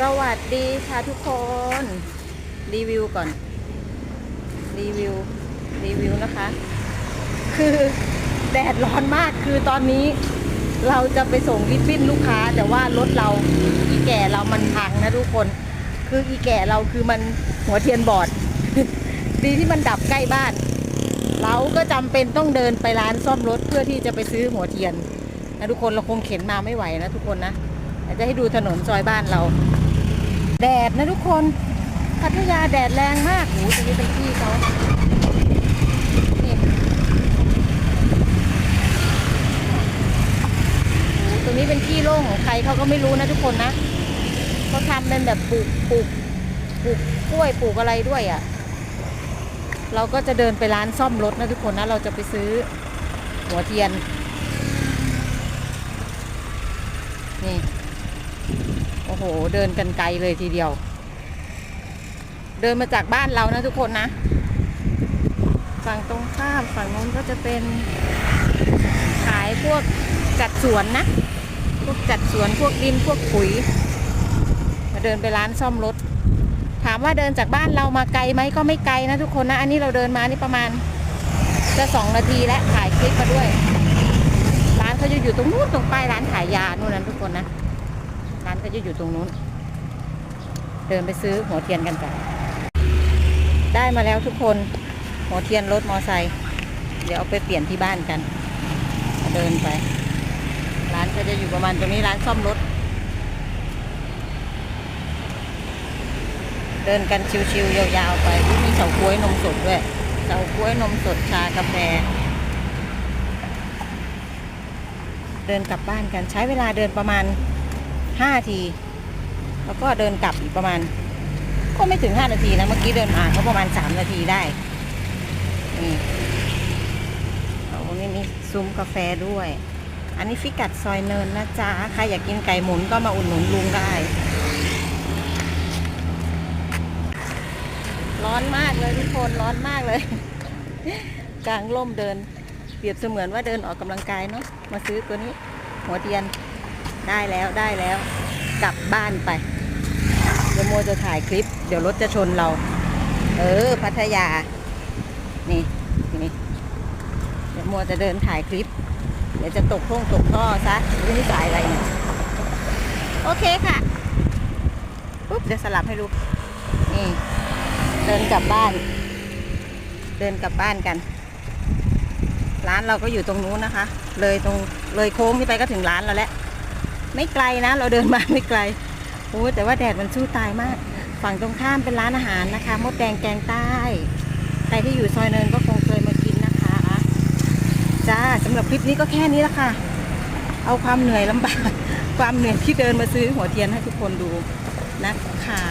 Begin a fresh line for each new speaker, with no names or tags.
สวัสดีค่ะทุกคน รีวิวก่อน รีวิว รีวิวนะคะ คือแดดร้อนมากคือตอนนี้เราจะไปส่งริบบิ้นลูกค้า แต่ว่ารถเราอีแก่เรามันพังนะทุกคน คืออีแก่เราคือมันหัวเทียนบอด ดีที่มันดับใกล้บ้าน เราก็จำเป็นต้องเดินไปร้านซ่อมรถเพื่อที่จะไปซื้อหัวเทียนนะทุกคนเราคงเข็นมาไม่ไหวนะทุกคนนะจะให้ดูถนนซอยบ้านเรา แดดนะทุกคนพัทยาแดดแรงมากโหตรงนี้เป็นที่เขานี่โหตรงนี้เป็นที่โล่งของใครเขาก็ไม่รู้นะทุกคนนะเขาทำเป็นแบบปลูกปลูกปลูกกล้วยปลูกอะไรด้วยอะ่ะ เราก็จะเดินไปร้านซ่อมรถนะทุกคนนะ เราจะไปซื้อหัวเทียน โอ้โห เดินกันไกลเลยทีเดียว เดินมาจากบ้านเรานะทุกคนนะ ฝั่งตรงข้ามฝั่งนู้นก็จะเป็นขายพวกจัดสวนนะ พวกจัดสวนพวกดินพวกปุ๋ย มาเดินไปร้านซ่อมรถ ถามว่าเดินจากบ้านเรามาไกลไหมก็ไม่ไกลนะทุกคนนะ อันนี้เราเดินมานี่ประมาณ จะสองนาทีและถ่ายคลิปมาด้วย ร้านเขาจะอยู่ตรงนู้นตรงป้ายร้านขายยานู่นนะทุกคนนะ ร้านเขาจะอยู่ตรงนู้น เดินไปซื้อหัวเทียนกันจ้ะได้มาแล้วทุกคนหัวเทียนรถมอไซค์เดี๋ยวเอาไปเปลี่ยนที่บ้านกัน เดินไป ร้านก็จะอยู่ประมาณตรงนี้ร้านซ่อมรถ เดินกันชิวๆยาวๆไปมีเฉาก๊วยนมสดด้วยเฉาก๊วยนมสดชากาแฟ เดินกลับบ้านกันใช้เวลาเดินประมาณ ห้าที แล้วก็เดินกลับอีกประมาณ ก็ไม่ถึงห้านาทีนะเมื่อกี้เดินมาก็ประมาณสามนาทีได้นี่เอานี่มีซุ้มกาแฟด้วย อันนี้ฟิกัดซอยเนินนะจ๊ะใครอยากกินไก่หมุนก็มาอุดหนุนลุงได้ ร้อนมากเลยทุกคนร้อนมากเลย กลางร่มเดิน เปรียบเสมือนว่าเดินออกกำลังกายเนาะมาซื้อตัวนี้หัวเทียน ได้แล้วได้แล้ว กลับบ้านไป เดี๋ยวโมจะถ่ายคลิป เดี๋ยวรถจะชนเรา เออ พัทยา นี่นี่เดี๋ยวโมจะเดินถ่ายคลิป เดี๋ยวจะตกท่งตกท่อซะไม่นี่สายอะไรเนี่ยโอเคค่ะปุ๊บเดี๋ยวสลับให้ดูนี่ เดินกลับบ้าน เดินกลับบ้านกัน ร้านเราก็อยู่ตรงนู้นนะคะ เลยตรงเลยโค้งที่ไปก็ถึงร้านเราแล้ว ไม่ไกลนะ เราเดินมาไม่ไกลโอ้แต่ว่าแดดมันสู้ตายมาก ฝั่งตรงข้ามเป็นร้านอาหารนะคะ มดแดงแกงใต้ ใครที่อยู่ซอยเนินก็คงเคยมากินนะคะจ้าสำหรับคลิปนี้ก็แค่นี้ละค่ะ เอาความเหนื่อยลำบาก ความเหนื่อยที่เดินมาซื้อหัวเทียนให้ทุกคนดูนะคะ